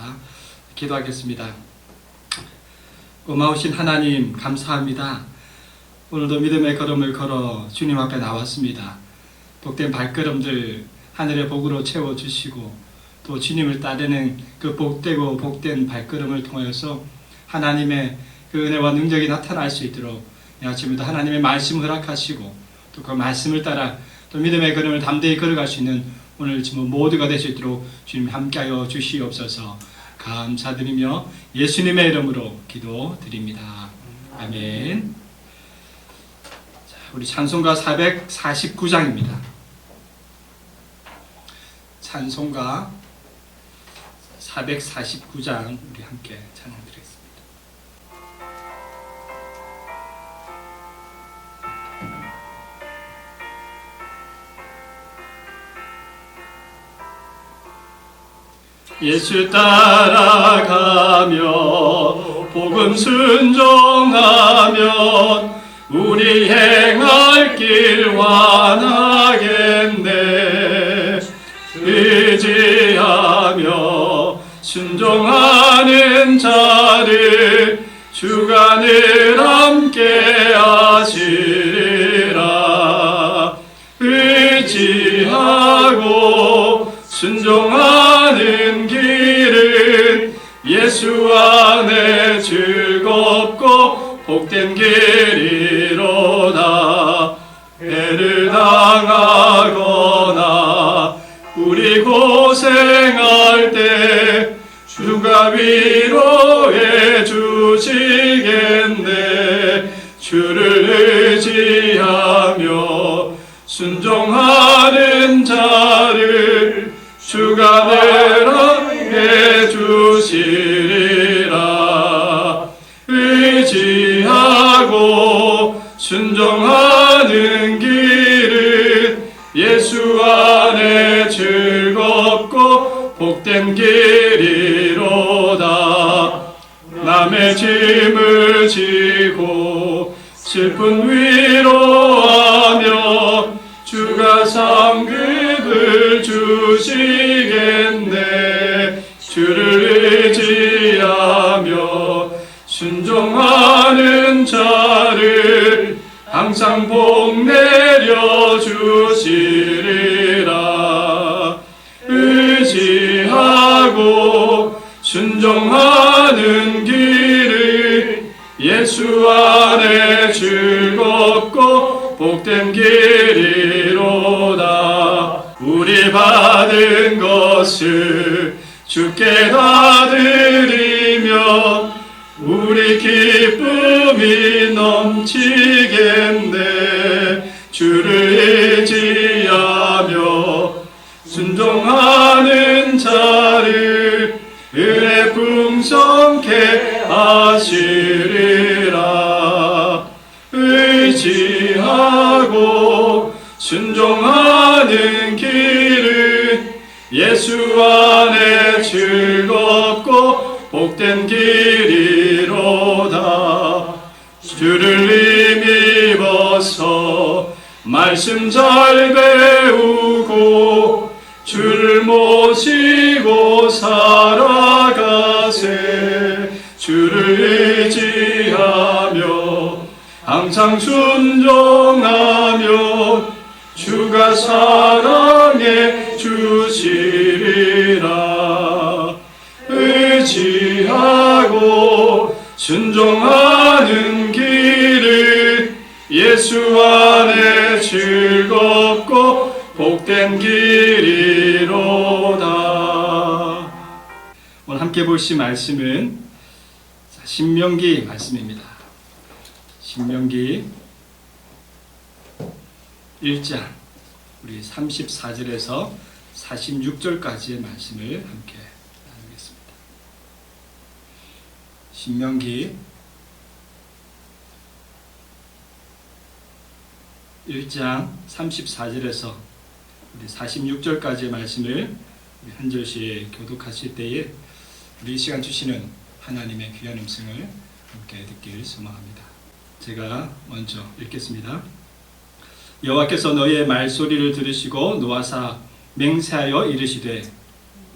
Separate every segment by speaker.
Speaker 1: 하겠습니다. 기도하겠습니다. 고마우신 하나님 감사합니다. 오늘도 믿음의 걸음을 걸어 주님 앞에 나왔습니다. 복된 발걸음들 하늘의 복으로 채워 주시고 또 주님을 따르는 그 복되고 복된 발걸음을 통해서 하나님의 그 은혜와 능력이 나타날 수 있도록 이 아침에도 하나님의 말씀을 허락하시고 또 그 말씀을 따라 또 믿음의 걸음을 담대히 걸어갈 수 있는 오늘 지금 모두가 될 수 있도록 주님 함께하여 주시옵소서 감사드리며 예수님의 이름으로 기도드립니다. 아멘. 자, 우리 찬송가 449장입니다. 찬송가 449장 우리 함께 찬양 예수 따라가며 복음 순종하면 우리 행할 길 완하겠네. 의지하며 순종하는 자를 주간을 함께 하시리라. 의지하고 순종하 예수 안에 즐겁고 복된 길이로다. 해를 당하거나 우리 고생할 때 주가 위로해 주시겠네. 주를 의지하며 순종하는 자를 주가 내랑해 주시리라. 의지하고 순종하는 길은 예수 안에 즐겁고 복된 길이로다. 남의 짐을 지고 슬픈 위로하며 주가 상급을 주시겠네. 주를 의지하며 순종하는 자를 항상 복 내려 주시리라. 의지하고 순종하는 길을 예수 안에 즐겁고 복된 길이로다. 우리 받은 것을 주께 다 드리며 우리 기쁨이 넘치겠네. 주를 의지하며 순종하는 자를 은혜 풍성케 하시리라. 의지하고 순종하는 예수 안에 즐겁고 복된 길이로다. 주를 힘입어서 말씀 잘 배우고 주를 모시고 살아가세. 주를 의지하며 항상 순종하며 주가 사랑해 주시리라. 의지하고 순종하는 길을 예수 안에 즐겁고 복된 길이로다. 오늘 함께 보실 말씀은 자, 신명기 말씀입니다. 신명기 1장 우리 34절에서 46절까지의 말씀을 함께 나누겠습니다. 신명기 1장 34절에서 우리 46절까지의 말씀을 한 절씩 교독하실 때에 우리 이 시간 주시는 하나님의 귀한 음성을 함께 듣길 소망합니다. 제가 먼저 읽겠습니다. 여호와께서 너희의 말소리를 들으시고 노하사 맹세하여 이르시되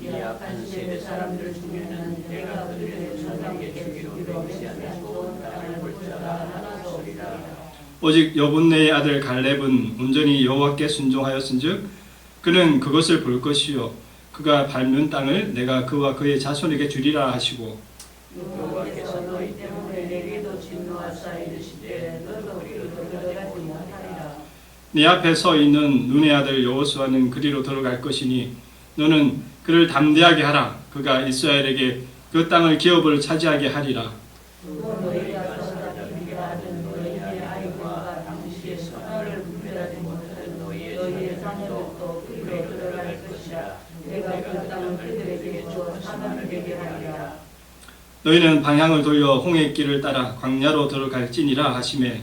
Speaker 2: 이 악한 세대 사람들 내가 그들의 볼.
Speaker 1: 오직 여분네의 아들 갈렙은 온전히 여호와께 순종하였은즉 그는 그것을 볼 것이요 그가 밟는 땅을 내가 그와 그의 자손에게 주리라 하시고
Speaker 2: 여호와께서 너희 때문에 내게도 진노하사 이르시되 너도 그리로 들어가지 못하리라.
Speaker 1: 네 앞에 서 있는 눈의 아들 여호수아는 그리로 들어갈 것이니 너는 그를 담대하게 하라. 그가 이스라엘에게 그 땅을 기업을 차지하게 하리라.
Speaker 2: 그.
Speaker 1: 너희는 방향을 돌려 홍해 길을 따라 광야로 들어갈지니라 하심에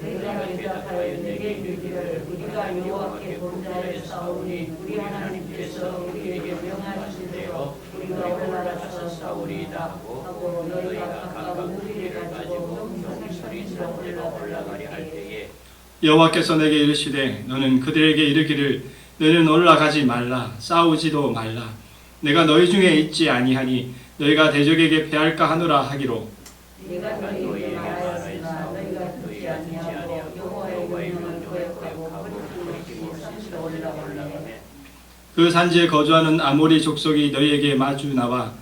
Speaker 2: 내가 대답하여 내게 이르기를 우리가 여호와께 본자에 싸우니 우리 하나님께서 우리에게 명하신 대로 우리가 올라가서 싸우리이다 하고 너희가 가까운 무리를 가지고 성소리스로 올라가리 할 때에
Speaker 1: 여호와께서 내게 이르시되 너는 그들에게 이르기를 너는 올라가지 말라 싸우지도 말라. 내가 너희 중에 있지 아니하니 너희가 대적에게 패할까 하노라 하기로.
Speaker 2: 내가 너희에게 말하였으나 너희가 듣지 아니하고 여호와의 명령을 거역하고
Speaker 1: 그 산지에 거주하는 아모리 족속이 너희에게 마주 나와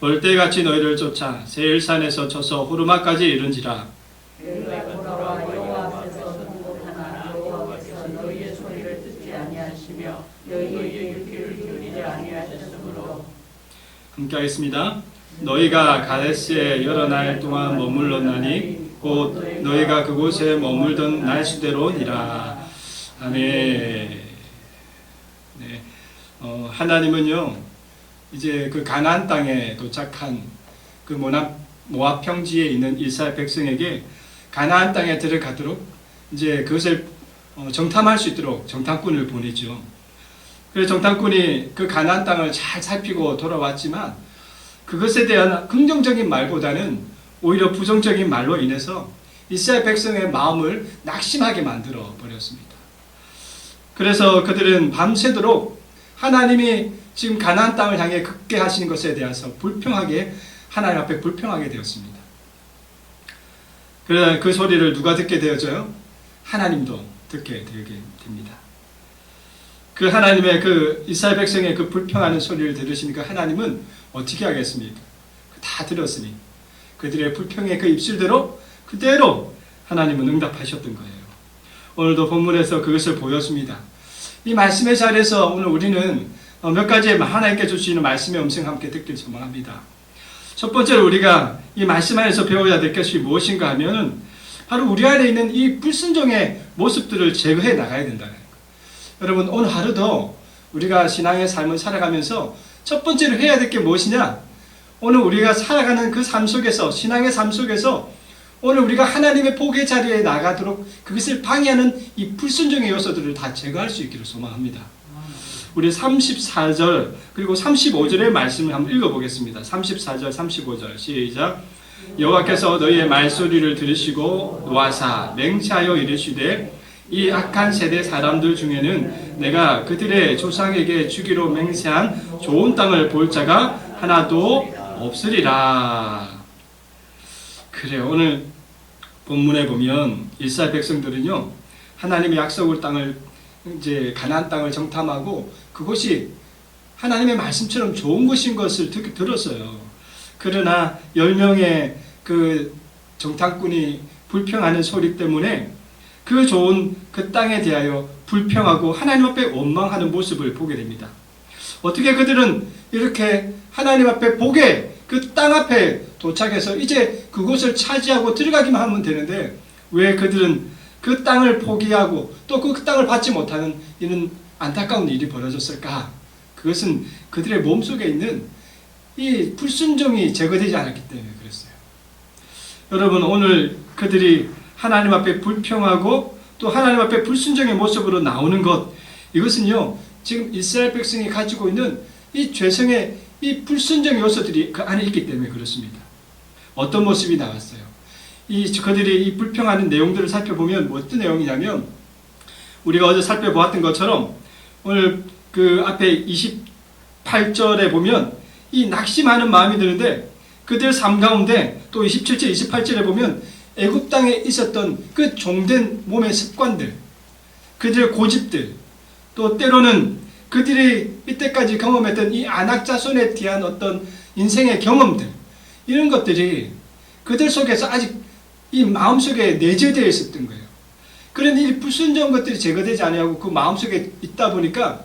Speaker 1: 벌떼같이 너희를 쫓아 세일산에서 쳐서 호르마까지 이른지라
Speaker 2: 너희가 돌아와 여호와 앞에서 통곡하나 여호와께서 너희의 소리를 듣지 아니하시며 너희의 귀를 기울이지 아니하셨으므로
Speaker 1: 함께 하겠습니다. 너희가 가데스에 여러 날 동안 머물렀나니 곧 너희가 그곳에 머물던 날 수대로니라. 아멘. 네, 어, 하나님은요 이제 그 가나안 땅에 도착한 그 모압 모압 평지에 있는 이스라엘 백성에게 가나안 땅에 들어가도록 이제 그것을 어, 정탐할 수 있도록 정탐꾼을 보내죠. 그래서 정탐꾼이 그 가나안 땅을 잘 살피고 돌아왔지만 그것에 대한 긍정적인 말보다는 오히려 부정적인 말로 인해서 이스라엘 백성의 마음을 낙심하게 만들어 버렸습니다. 그래서 그들은 밤새도록 하나님이 지금 가나안 땅을 향해 극게 하시는 것에 대해서 불평하게 하나님 앞에 불평하게 되었습니다. 그래 그 소리를 누가 듣게 되어져요? 하나님도 듣게 되게 됩니다. 그 하나님의 그 이스라엘 백성의 그 불평하는 소리를 들으시니까 하나님은 어떻게 하겠습니까? 다 들었으니 그들의 불평의 그 입술대로 그대로 하나님은 응답하셨던 거예요. 오늘도 본문에서 그것을 보였습니다. 이 말씀의 자리에서 오늘 우리는 어, 몇 가지 하나님께 주시는 말씀의 음성 함께 듣길 소망합니다. 첫 번째로 우리가 이 말씀 안에서 배워야 될 것이 무엇인가 하면은 바로 우리 안에 있는 이 불순종의 모습들을 제거해 나가야 된다는. 여러분 오늘 하루도 우리가 신앙의 삶을 살아가면서 첫 번째로 해야 될 게 무엇이냐? 오늘 우리가 살아가는 그 삶 속에서 신앙의 삶 속에서 오늘 우리가 하나님의 복의 자리에 나가도록 그것을 방해하는 이 불순종의 요소들을 다 제거할 수 있기를 소망합니다. 우리 34절 그리고 35절의 말씀을 한번 읽어보겠습니다. 34절, 35절 시작. 여호와께서 너희의 말소리를 들으시고 노하사 맹세하여 이르시되 이 악한 세대 사람들 중에는 내가 그들의 조상에게 주기로 맹세한 좋은 땅을 볼 자가 하나도 없으리라. 그래요. 오늘 본문에 보면 이스라엘 백성들은요 하나님의 약속을 땅을 이제 가나안 땅을 정탐하고 그곳이 하나님의 말씀처럼 좋은 곳인 것을 듣, 들었어요. 그러나 열 명의 그 정탐꾼이 불평하는 소리 때문에 그 좋은 그 땅에 대하여 불평하고 하나님 앞에 원망하는 모습을 보게 됩니다. 어떻게 그들은 이렇게 하나님 앞에 보게 그 땅 앞에 도착해서 이제 그곳을 차지하고 들어가기만 하면 되는데 왜 그들은 그 땅을 포기하고 또 그 땅을 받지 못하는 이런 안타까운 일이 벌어졌을까? 그것은 그들의 몸속에 있는 이 불순종이 제거되지 않았기 때문에 그랬어요. 여러분 오늘 그들이 하나님 앞에 불평하고 또 하나님 앞에 불순종의 모습으로 나오는 것 이것은요 지금 이스라엘 백성이 가지고 있는 이 죄성의 이 불순종 요소들이 그 안에 있기 때문에 그렇습니다. 어떤 모습이 나왔어요? 이 그들이 이 불평하는 내용들을 살펴보면 뭐 어떤 내용이냐면 우리가 어제 살펴보았던 것처럼 오늘 그 앞에 28절에 보면 이 낙심하는 마음이 드는데 그들 삶 가운데 또 27절, 28절에 보면 애굽 땅에 있었던 그 종된 몸의 습관들, 그들의 고집들, 또 때로는 그들이 이때까지 경험했던 이 안악자손에 대한 어떤 인생의 경험들, 이런 것들이 그들 속에서 아직 이 마음속에 내재되어 있었던 거예요. 그런데 이 불순종 것들이 제거되지 아니하고 그 마음속에 있다 보니까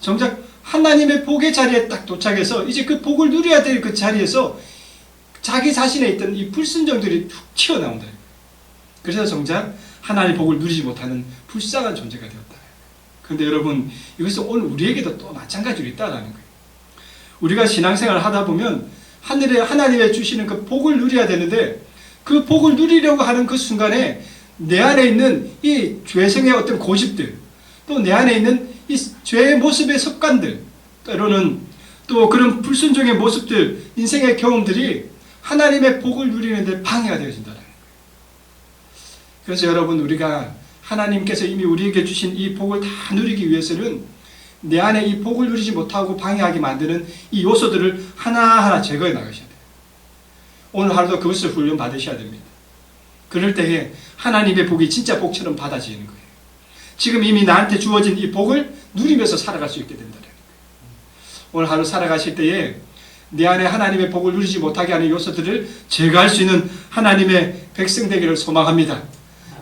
Speaker 1: 정작 하나님의 복의 자리에 딱 도착해서 이제 그 복을 누려야 될 그 자리에서 자기 자신에 있던 이 불순종들이 툭 튀어나온다. 그래서 정작 하나님의 복을 누리지 못하는 불쌍한 존재가 되었다. 그런데 여러분 이것은 오늘 우리에게도 또 마찬가지로 있다라는 거예요. 우리가 신앙생활을 하다 보면 하늘에 하나님의 주시는 그 복을 누려야 되는데 그 복을 누리려고 하는 그 순간에 내 안에 있는 이 죄성의 어떤 고집들 또 내 안에 있는 이 죄의 모습의 습관들 때로는 또 그런 불순종의 모습들 인생의 경험들이 하나님의 복을 누리는데 방해가 되어진다는 거예요. 그래서 여러분 우리가 하나님께서 이미 우리에게 주신 이 복을 다 누리기 위해서는 내 안에 이 복을 누리지 못하고 방해하게 만드는 이 요소들을 하나하나 제거해 나가셔야 돼요. 오늘 하루도 그것을 훈련 받으셔야 됩니다. 그럴 때에 하나님의 복이 진짜 복처럼 받아지는 거예요. 지금 이미 나한테 주어진 이 복을 누리면서 살아갈 수 있게 된다는 거예요. 오늘 하루 살아가실 때에 내 안에 하나님의 복을 누리지 못하게 하는 요소들을 제거할 수 있는 하나님의 백성 되기를 소망합니다.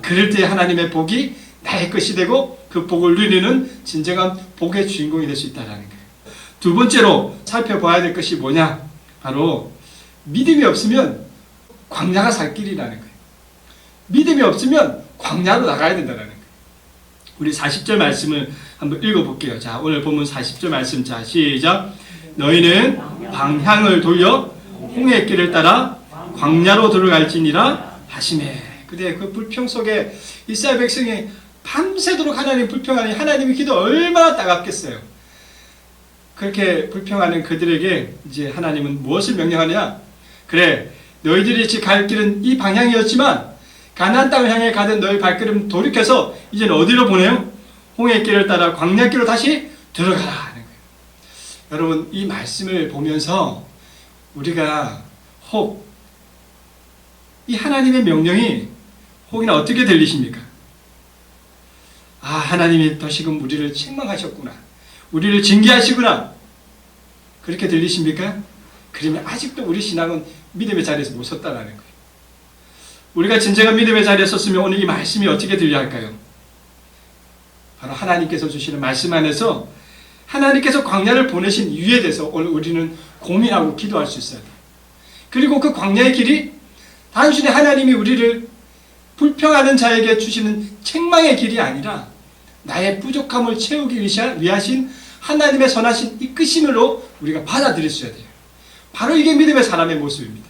Speaker 1: 그럴 때 하나님의 복이 나의 것이 되고 그 복을 누리는 진정한 복의 주인공이 될 수 있다는 거예요. 두 번째로 살펴봐야 될 것이 뭐냐? 바로 믿음이 없으면 광야가 살 길이라는 거예요. 믿음이 없으면 광야로 나가야 된다는 거예요. 우리 40절 말씀을 한번 읽어볼게요. 자, 오늘 본문 40절 말씀. 자, 시작. 너희는 방향을 돌려 홍해 길을 따라 광야로 들어갈지니라 하시매. 그때 그 불평 속에 이스라엘 백성이 밤새도록 하나님 불평하니 하나님의 기도 얼마나 따갑겠어요. 그렇게 불평하는 그들에게 이제 하나님은 무엇을 명령하냐? 그래, 너희들이 갈 길은 이 방향이었지만 가나안 땅을 향해 가던 너희 발걸음 돌이켜서 이제는 어디로 보내요? 홍해 길을 따라 광야 길로 다시 들어가라. 여러분 이 말씀을 보면서 우리가 혹 이 하나님의 명령이 혹이나 어떻게 들리십니까? 아 하나님이 다시금 우리를 책망하셨구나. 우리를 징계하시구나. 그렇게 들리십니까? 그러면 아직도 우리 신앙은 믿음의 자리에서 못 섰다라는 거예요. 우리가 진정한 믿음의 자리에 섰으면 오늘 이 말씀이 어떻게 들려야 할까요? 바로 하나님께서 주시는 말씀 안에서 하나님께서 광야를 보내신 이유에 대해서 오늘 우리는 고민하고 기도할 수 있어야 돼요. 그리고 그 광야의 길이 단순히 하나님이 우리를 불평하는 자에게 주시는 책망의 길이 아니라 나의 부족함을 채우기 위하신 하나님의 선하신 이끄심으로 우리가 받아들일 수 있어야 돼요. 바로 이게 믿음의 사람의 모습입니다.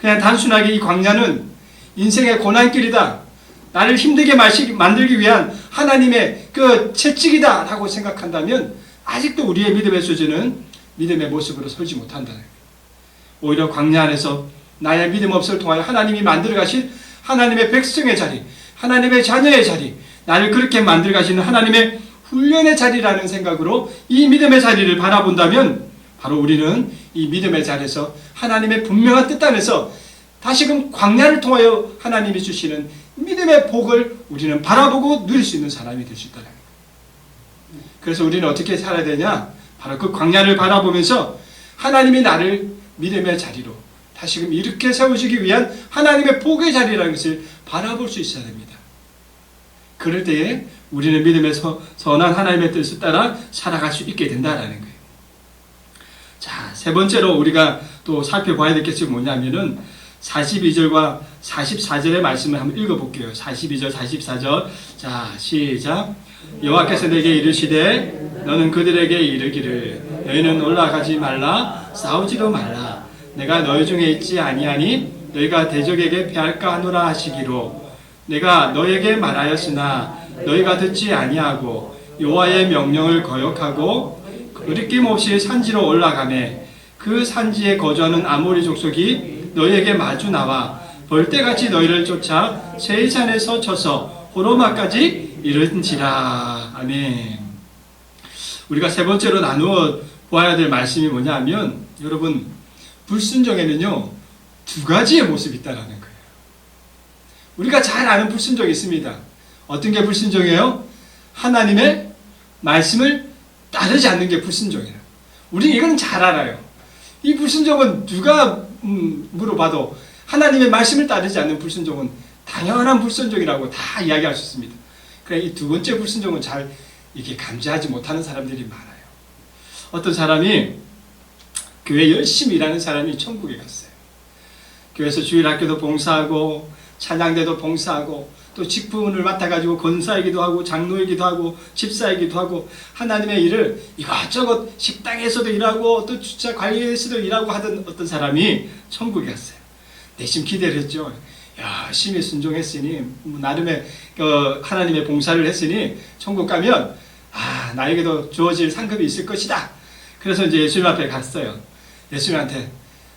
Speaker 1: 그냥 단순하게 이 광야는 인생의 고난길이다. 나를 힘들게 만들기 위한 하나님의 그 채찍이다 라고 생각한다면 아직도 우리의 믿음의 수준은 믿음의 모습으로 서지 못한다는 거예요. 오히려 광야 안에서 나의 믿음 없을 통하여 하나님이 만들어 가신 하나님의 백성의 자리, 하나님의 자녀의 자리, 나를 그렇게 만들어 가시는 하나님의 훈련의 자리라는 생각으로 이 믿음의 자리를 바라본다면 바로 우리는 이 믿음의 자리에서 하나님의 분명한 뜻 안에서 다시금 광야를 통하여 하나님이 주시는 믿음의 복을 우리는 바라보고 누릴 수 있는 사람이 될수 거예요. 그래서 우리는 어떻게 살아야 되냐? 바로 그 광야를 바라보면서 하나님이 나를 믿음의 자리로 다시금 이렇게 세워주기 위한 하나님의 복의 자리라는 것을 바라볼 수 있어야 됩니다. 그럴 때에 우리는 믿음의 서, 선한 하나님의 뜻을 따라 살아갈 수 있게 된다라는 거예요. 자, 세 번째로 우리가 또 살펴봐야 될 것이 뭐냐면은 42절과 44절의 말씀을 한번 읽어볼게요. 42절, 44절. 자, 시작. 여호와께서 내게 이르시되 너는 그들에게 이르기를 너희는 올라가지 말라 싸우지도 말라 내가 너희 중에 있지 아니하니 너희가 대적에게 패할까 하노라 하시기로 내가 너에게 말하였으나 너희가 듣지 아니하고 여호와의 명령을 거역하고 그리낌 없이 산지로 올라가매 그 산지에 거주하는 아모리 족속이 너희에게 마주 나와 벌떼같이 너희를 쫓아 세이산에서 쳐서 호로마까지 이른지라 아멘. 우리가 세 번째로 나누어 보아야 될 말씀이 뭐냐면 여러분 불순종에는요 두 가지의 모습이 있다라는 거예요. 우리가 잘 아는 불순종이 있습니다. 어떤 게 불순종이에요? 하나님의 말씀을 따르지 않는 게 불순종이에요. 우리 이건 잘 알아요. 이 불순종은 누가 음, 물어봐도 하나님의 말씀을 따르지 않는 불순종은 당연한 불순종이라고 다 이야기할 수 있습니다. 그래 이 두 번째 불순종은 잘 이게 감지하지 못하는 사람들이 많아요. 어떤 사람이 교회 열심히 일하는 사람이 천국에 갔어요. 교회에서 주일 학교도 봉사하고 찬양대도 봉사하고 또 직분을 맡아가지고 권사이기도 하고 장로이기도 하고 집사이기도 하고 하나님의 일을 이것저것 식당에서도 일하고 또 주차 관리에서도 일하고 하던 어떤 사람이 천국에 갔어요. 내심 기대를 했죠. 열심히 순종했으니 뭐 나름의 어, 하나님의 봉사를 했으니 천국 가면 아 나에게도 주어질 상급이 있을 것이다. 그래서 이제 예수님 앞에 갔어요. 예수님한테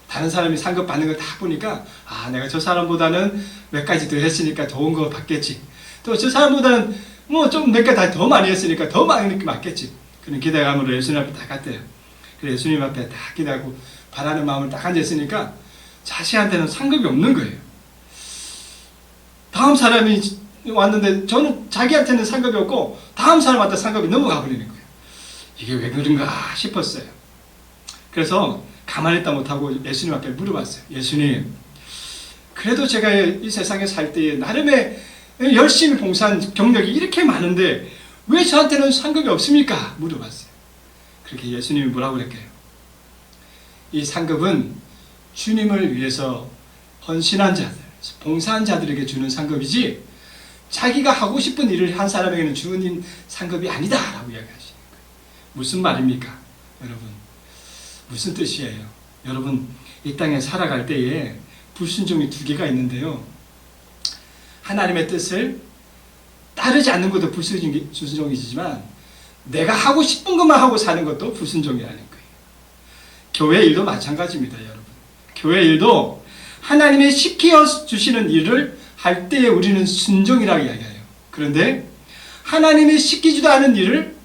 Speaker 1: 다른 사람이 상급 받는 걸 다 보니까 아 내가 저 사람보다는 몇 가지 더 했으니까 좋은 거 받겠지. 또 저 사람보다는 뭐 좀 몇 가지 더 많이 했으니까 더 많이 받겠지. 그런 기대감으로 예수님 앞에 딱 갔대요. 그래 예수님 앞에 딱 기대하고 바라는 마음을 딱 앉았으니까 자신한테는 상급이 없는 거예요. 다음 사람이 왔는데 저는 자기한테는 상급이 없고 다음 사람한테 상급이 넘어가 버리는 거예요. 이게 왜 그런가 싶었어요. 그래서 가만히 있다 못하고 예수님 앞에 물어봤어요. 예수님, 그래도 제가 이 세상에 살 때에 나름의 열심히 봉사한 경력이 이렇게 많은데 왜 저한테는 상급이 없습니까? 물어봤어요. 그렇게 예수님이 뭐라고 그랬게요? 이 상급은 주님을 위해서 헌신한 자들, 봉사한 자들에게 주는 상급이지 자기가 하고 싶은 일을 한 사람에게는 주는 상급이 아니다 라고 이야기하시는 거예요. 무슨 말입니까? 여러분, 무슨 뜻이에요? 여러분, 이 땅에 살아갈 때에 불순종이 두 개가 있는데요. 하나님의 뜻을 따르지 않는 것도 불순종이- 불순종이지만 내가 하고 싶은 것만 하고 사는 것도 불순종이라는 거예요. 교회 일도 마찬가지입니다, 여러분. 교회 일도 하나님의 시켜 주시는 일을 할 때에 우리는 순종이라고 이야기해요. 그런데 하나님이 시키지도 않은 일을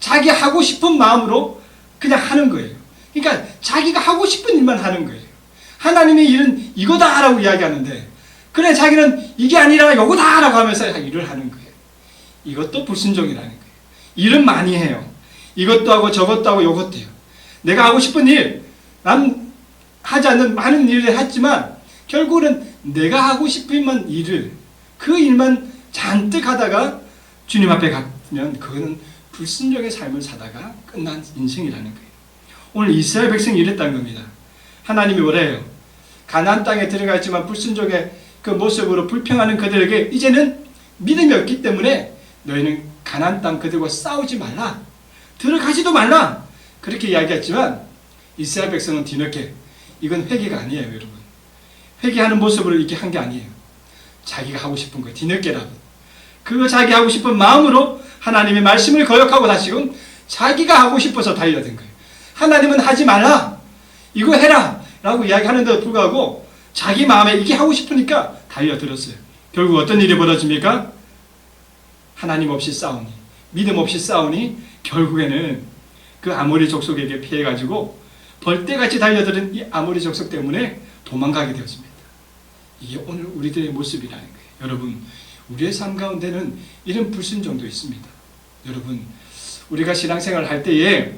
Speaker 1: 자기 하고 싶은 마음으로 그냥 하는 거예요. 그러니까 자기가 하고 싶은 일만 하는 거예요. 하나님의 일은 이거다라고 이야기하는데 그래 자기는 이게 아니라 요거다라고 하면서 일을 하는 거예요. 이것도 불순종이라는 거예요. 일은 많이 해요. 이것도 하고 저것도 하고 요것도 해요. 내가 하고 싶은 일, 남 하지 않는 많은 일을 했지만 결국은 내가 하고 싶은 일을 그 일만 잔뜩 하다가 주님 앞에 가면 그거는 불순종의 삶을 사다가 끝난 인생이라는 거예요. 오늘 이스라엘 백성이 이랬다는 겁니다. 하나님이 뭐래요? 가나안 땅에 들어가 있지만 불순종의 그 모습으로 불평하는 그들에게 이제는 믿음이 없기 때문에 너희는 가나안 땅 그들과 싸우지 말라. 들어가지도 말라. 그렇게 이야기했지만 이스라엘 백성은 뒤늦게 이건 회개가 아니에요, 여러분. 회개하는 모습으로 이렇게 한 게 아니에요. 자기가 하고 싶은 거 뒤늦게라도 그 자기 하고 싶은 마음으로 하나님의 말씀을 거역하고 다시금 자기가 하고 싶어서 달려든 거예요. 하나님은 하지 말라. 이거 해라. 라고 이야기하는데도 불구하고 자기 마음에 이게 하고 싶으니까 달려들었어요. 결국 어떤 일이 벌어집니까? 하나님 없이 싸우니, 믿음 없이 싸우니 결국에는 그 아모리 족속에게 피해가지고 벌떼같이 달려드는 이 아모리 족속 때문에 도망가게 되었습니다. 이게 오늘 우리들의 모습이라는 거예요. 여러분, 우리의 삶 가운데는 이런 불순종도 있습니다. 여러분, 우리가 신앙생활을 할 때에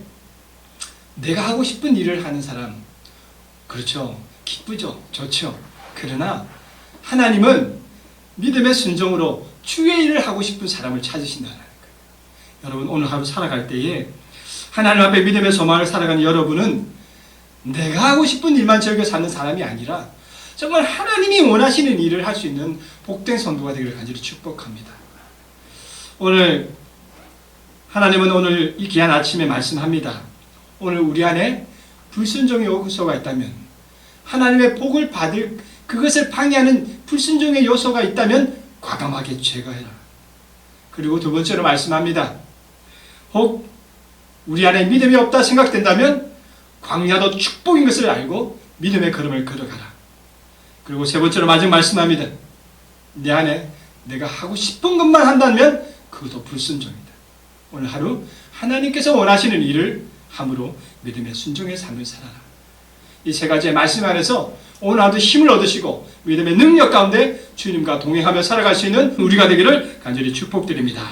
Speaker 1: 내가 하고 싶은 일을 하는 사람, 그렇죠. 기쁘죠. 좋죠. 그러나 하나님은 믿음의 순종으로 주의 일을 하고 싶은 사람을 찾으신다는 거예요. 여러분, 오늘 하루 살아갈 때에 하나님 앞에 믿음의 소망을 살아가는 여러분은 내가 하고 싶은 일만 즐겨 사는 사람이 아니라 정말 하나님이 원하시는 일을 할 수 있는 복된 성도가 되기를 간절히 축복합니다. 오늘 하나님은 오늘 이 귀한 아침에 말씀합니다. 오늘 우리 안에 불순종의 요소가 있다면 하나님의 복을 받을 그것을 방해하는 불순종의 요소가 있다면 과감하게 제거해라. 그리고 두 번째로 말씀합니다. 혹 우리 안에 믿음이 없다 생각된다면 광야도 축복인 것을 알고 믿음의 걸음을 걸어가라. 그리고 세 번째로 마지막 말씀합니다. 내 안에 내가 하고 싶은 것만 한다면 그것도 불순종이다. 오늘 하루 하나님께서 원하시는 일을 함으로 믿음의 순종의 삶을 살아라. 이 세 가지의 말씀 안에서 오늘 하루 힘을 얻으시고 믿음의 능력 가운데 주님과 동행하며 살아갈 수 있는 우리가 되기를 간절히 축복드립니다.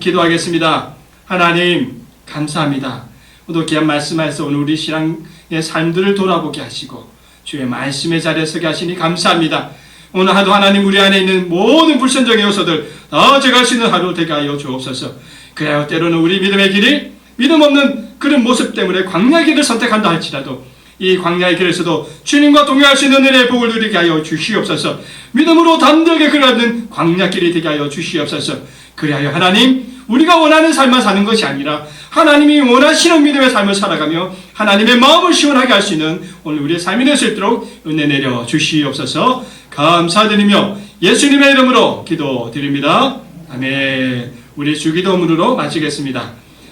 Speaker 1: 기도하겠습니다. 하나님 감사합니다. 오늘 귀한 말씀 안에서 오늘 우리 신앙의 삶들을 돌아보게 하시고 주의 말씀의 자리에 서게 하시니 감사합니다. 오늘 하루 하나님 우리 안에 있는 모든 불선적인 요소들 다 제갈 수 있는 하루 되게 하여 주옵소서. 그래야 때로는 우리 믿음의 길이 믿음 없는 그런 모습 때문에 광야 길을 선택한다 할지라도 이 광야의 길에서도 주님과 동행할 수 있는 은혜의 복을 누리게 하여 주시옵소서. 믿음으로 담대하게 걸어가는 광야 길이 되게 하여 주시옵소서. 그리하여 하나님 우리가 원하는 삶만 사는 것이 아니라 하나님이 원하시는 믿음의 삶을 살아가며 하나님의 마음을 시원하게 할 수 있는 오늘 우리의 삶이 될 수 있도록 은혜 내려 주시옵소서 감사드리며 예수님의 이름으로 기도드립니다. 아멘. 우리 주기도문으로 마치겠습니다.